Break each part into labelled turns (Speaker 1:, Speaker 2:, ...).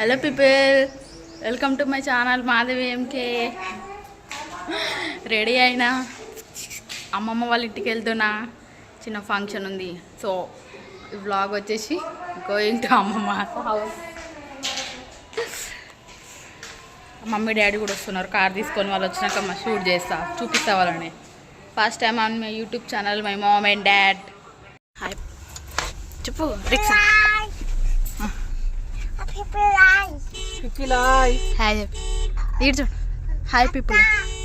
Speaker 1: Hello people welcome to my channel Madhavi MK ready అయినా? అమ్మమ్మ వాళ్ళ ఇంటికి వెళ్తున్నా. చిన్న ఫంక్షన్ ఉంది. సో ఈ వ్లాగ్ వచ్చేసి గోయింగ్ టు అమ్మమ్మ. హౌస్ మమ్మీ డాడీ కూడా వస్తున్నారు. కార్ తీసుకొని వాళ్ళు వచ్చినాక మా షూట్ చేస్తా. చూపిస్తా వాళ్ళని. First time on my YouTube channel my mom and dad చెప్పు రిక్సా
Speaker 2: పిపిలాయ్
Speaker 1: హాయ్ ఇటు చూడు hi people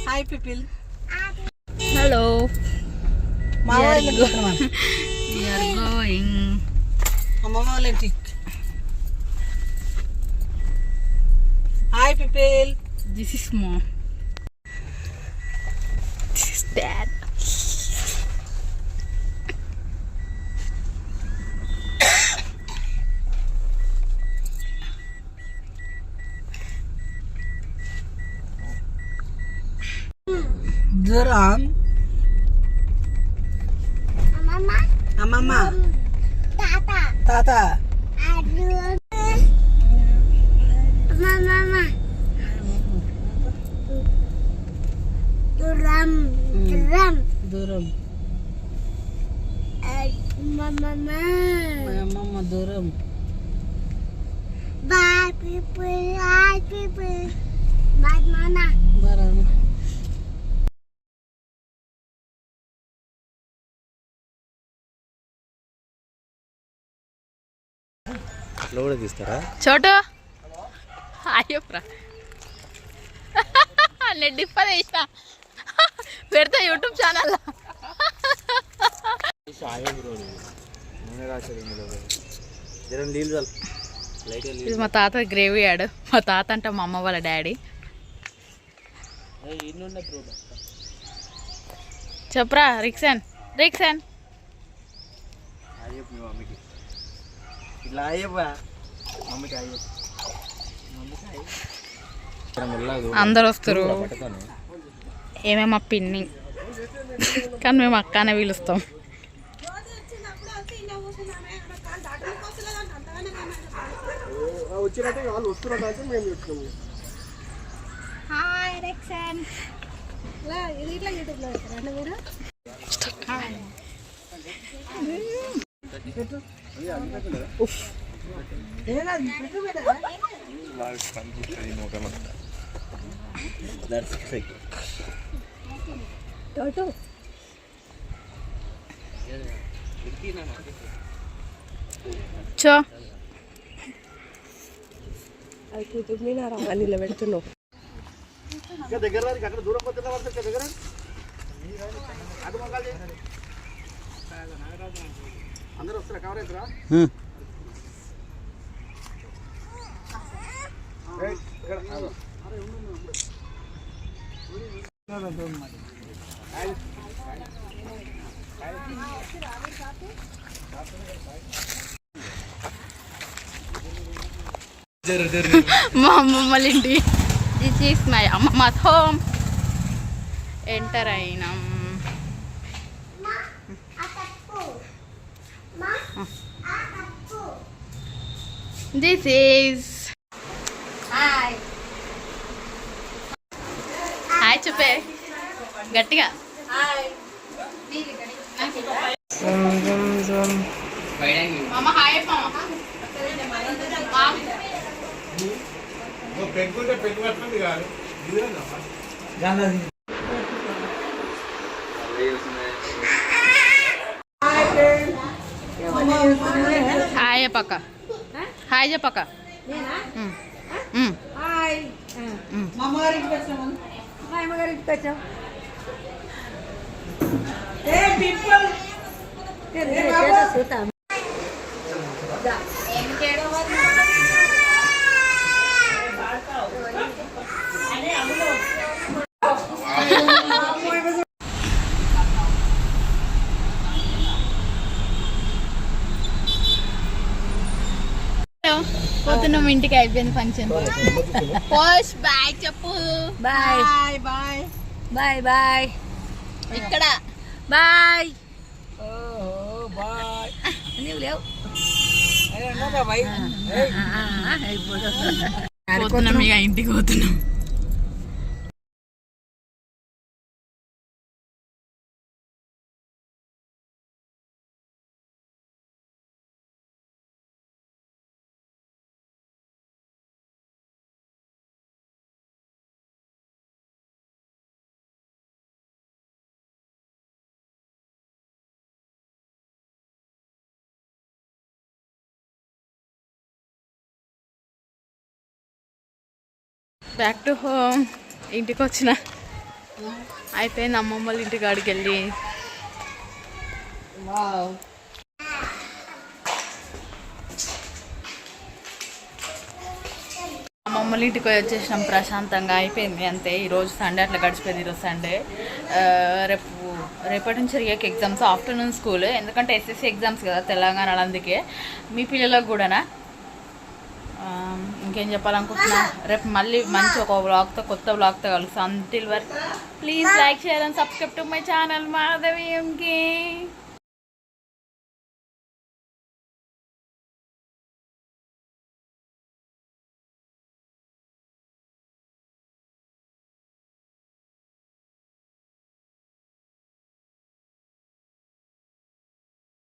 Speaker 2: hi people
Speaker 1: hello
Speaker 2: మా
Speaker 1: We are
Speaker 2: వాళ్ళ
Speaker 1: go- we are going.
Speaker 2: అమ్మమ్మ వాళ్ళ ఇంటికి hi people
Speaker 1: this is mom this is dad
Speaker 2: దూరం అమ్మమ్మ తాత దూరం మా అమ్మమ్మ దూరం
Speaker 3: Bye people, bye people,
Speaker 4: అట్లా కూడా తీస్తారా?
Speaker 1: చోటు. అయ్యప్రా నేను పెడతా యూట్యూబ్ ఛానల్. ఇది మా తాత గ్రేవీ యాడ్. మా తాత అంటే మా అమ్మ వాళ్ళ డాడీ. చెప్పరా రిక్సన్. రిక్సన్.
Speaker 4: అయ్యప్ప మీ మమ్మీకి. ఇట్లా మమ్మీకి
Speaker 1: అందరు వస్తారు. ఏమేమో పిన్ని. కానీ మేము అక్కనే పిలుస్తాం.
Speaker 3: Hi, Rexan.
Speaker 1: చో
Speaker 2: నిలబెడుతున్నావు
Speaker 4: దగ్గర అక్కడ దూరం పోతున్నా పడుతుంది దగ్గర అందరూ వస్తారా కవర్ అవుతారా
Speaker 1: మా అమ్మమ్మ ఇంటి దిస్ ఈస్ మై అమ్మమ్మ హోమ్ ఎంటర్ అయినాం. This is
Speaker 3: Hi.
Speaker 1: హాయ్ చెప్పే. గట్టిగా. హాయ్
Speaker 4: పెట్టుకుంటే పెట్టుబడుతుంది కాదు.
Speaker 1: హాయ్ పక్క హాయ్ చెప్పక్క
Speaker 2: హాయ్ పిప్పల్
Speaker 1: పోతున్నాం ఇంటికి అయిపోయింది ఫంక్షన్. పోష్ బాయ్ చెప్పు.
Speaker 2: Bye. Bye bye. Bye bye.
Speaker 1: ఇక్కడ.
Speaker 2: బాయ్. లేవు?
Speaker 1: పోతున్నాం ఇక ఇంటికి పోతున్నాం. బ్యాక్ టు హోమ్ ఇంటికి వచ్చిన అయిపోయింది అమ్మమ్మ వాళ్ళ ఇంటికి కాడికి వెళ్ళి. అమ్మమ్మ వాళ్ళ ఇంటికి వచ్చేసినాం ప్రశాంతంగా. అయిపోయింది అంతే. ఈరోజు సండే అట్లా గడిచిపోయింది ఈరోజు సండే రేపు రేపటి నుంచి రియాక్ ఎగ్జామ్స్ ఆఫ్టర్నూన్ స్కూల్. ఎందుకంటే ఎస్ఎస్సి ఎగ్జామ్స్ కదా తెలంగాణలో అందుకే. మీ పిల్లలకు కూడానా? ఇంకేం చెప్పాలనుకుంటున్నా రేపు మళ్ళీ మంచి ఒక బ్లాగ్తో కొత్త బ్లాగ్తో కలుస్తాం. అంటిల్ వరకు please like share and subscribe to my channel Madhavi MK